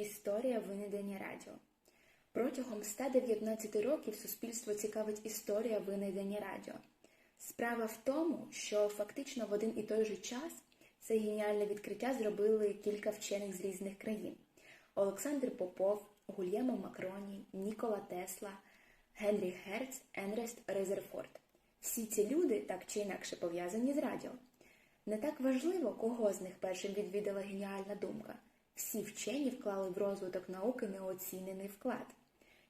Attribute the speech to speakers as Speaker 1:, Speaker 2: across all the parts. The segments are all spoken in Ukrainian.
Speaker 1: Історія винайдення радіо. Протягом 119 років суспільство цікавить історія винайдення радіо. Справа в тому, що фактично в один і той же час це геніальне відкриття зробили кілька вчених з різних країн: Олександр Попов, Гульємо Макроні, Нікола Тесла, Генрі Герц, Енрест Резерфорд. Всі ці люди так чи інакше пов'язані з радіо. Не так важливо, кого з них першим відвідала геніальна думка. Всі вчені вклали в розвиток науки неоцінений вклад.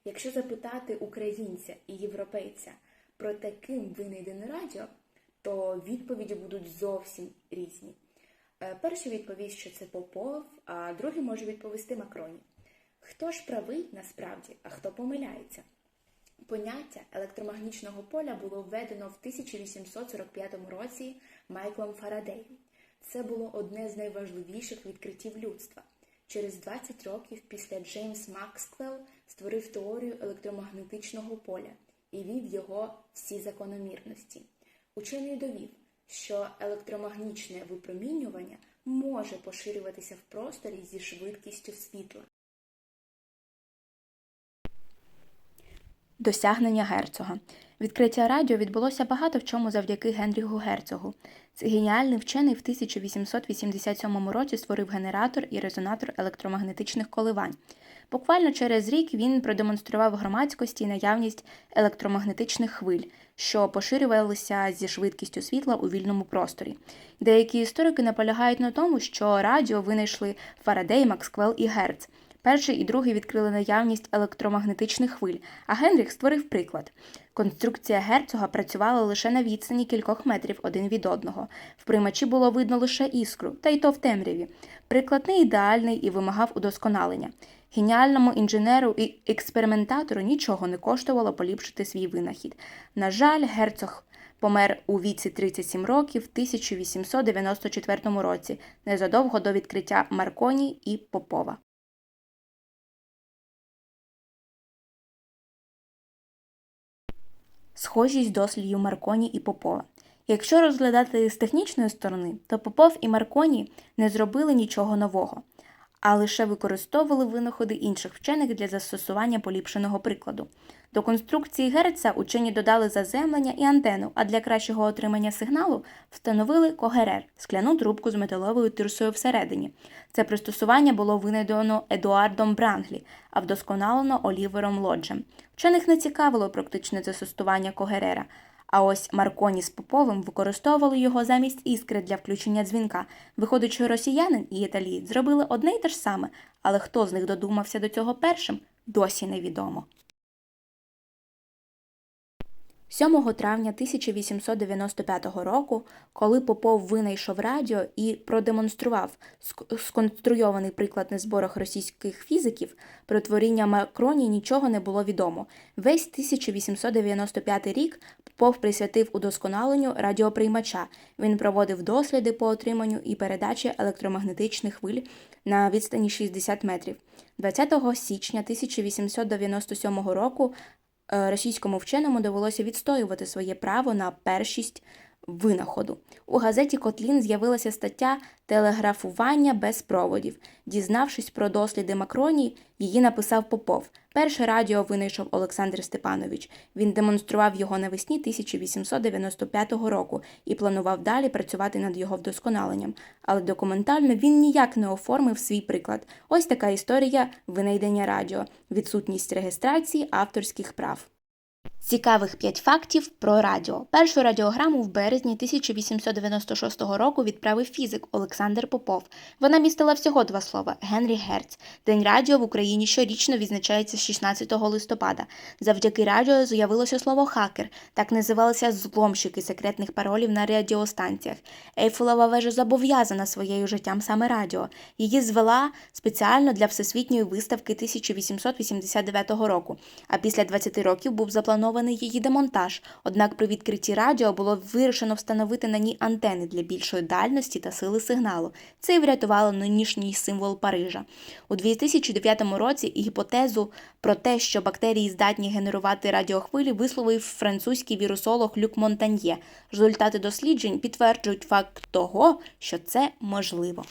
Speaker 1: Якщо запитати українця і європейця про те, ким винайдене радіо, то відповіді будуть зовсім різні. Е, Перший відповість, що це Попов, а другий може відповісти Макроні. Хто ж правий насправді, а хто помиляється? Поняття електромагнічного поля було введено в 1845 році Майклом Фарадеєм. Це було одне з найважливіших відкриттів людства. Через 20 років після Джеймс Максвелл створив теорію електромагнетичного поля і вів його всі закономірності. Учений довів, що електромагнічне випромінювання може поширюватися в просторі зі швидкістю світла.
Speaker 2: Досягнення герцога. Відкриття радіо відбулося багато в чому завдяки Генріху Герцогу. Цей геніальний вчений в 1887 році створив генератор і резонатор електромагнетичних коливань. Буквально через рік він продемонстрував громадськості наявність електромагнетичних хвиль, що поширювалися зі швидкістю світла у вільному просторі. Деякі історики наполягають на тому, що радіо винайшли Фарадей, Максквел і Герц. Перший і другий відкрили наявність електромагнетичних хвиль, а Генріх створив приклад. Конструкція герцога працювала лише на відстані кількох метрів один від одного. В приймачі було видно лише іскру, та й то в темряві. Приклад не ідеальний і вимагав удосконалення. Геніальному інженеру і експериментатору нічого не коштувало поліпшити свій винахід. На жаль, герцог помер у віці 37 років в 1894 році, незадовго до відкриття Марконі і Попова. Схожість дослідів Марконі і Попова. Якщо розглядати з технічної сторони, то Попов і Марконі не зробили нічого нового, а лише використовували винаходи інших вчених для застосування поліпшеного прикладу. До конструкції Герца учені додали заземлення і антенну, а для кращого отримання сигналу встановили когерер скляну трубку з металовою тирсою всередині. Це пристосування було винайдено Едуардом Бранглі, а вдосконалено Олівером Лоджем. Вчених не цікавило практичне застосування когерера. А ось Марконі з Поповим використовували його замість іскри для включення дзвінка. Виходить, що росіянин і італієць зробили одне й те ж саме, але хто з них додумався до цього першим, досі невідомо. 7 травня 1895 року, коли Попов винайшов радіо і продемонстрував ск- сконструйований приклад на зборах російських фізиків, про творіння Макроні нічого не було відомо. Весь 1895 рік Попов присвятив удосконаленню радіоприймача. Він проводив досліди по отриманню і передачі електромагнетичних хвиль на відстані 60 метрів. 20 січня 1897 року російському вченому довелося відстоювати своє право на першість винаходу. У газеті Котлін з'явилася стаття Телеграфування без проводів. Дізнавшись про досліди Макронії, її написав Попов. Перше радіо винайшов Олександр Степанович. Він демонстрував його навесні 1895 року і планував далі працювати над його вдосконаленням. Але документально він ніяк не оформив свій приклад. Ось така історія винайдення радіо, відсутність реєстрації авторських прав. Цікавих 5 фактів про радіо. Першу радіограму в березні 1896 року відправив фізик Олександр Попов. Вона містила всього два слова Генрі Герц. День радіо в Україні щорічно відзначається 16 листопада. Завдяки радіо з'явилося слово хакер. Так називалися зломщики секретних паролів на радіостанціях. Ейфелева вежа зобов'язана своєю життям саме радіо. Її звела спеціально для всесвітньої виставки 1889 року. А після 20 років був запланований її демонтаж. Однак при відкритті радіо було вирішено встановити на ній антени для більшої дальності та сили сигналу. Це і врятувало нинішній символ Парижа. У 2009 році гіпотезу про те, що бактерії здатні генерувати радіохвилі, висловив французький вірусолог Люк Монтаньє. Результати досліджень підтверджують факт того, що це можливо.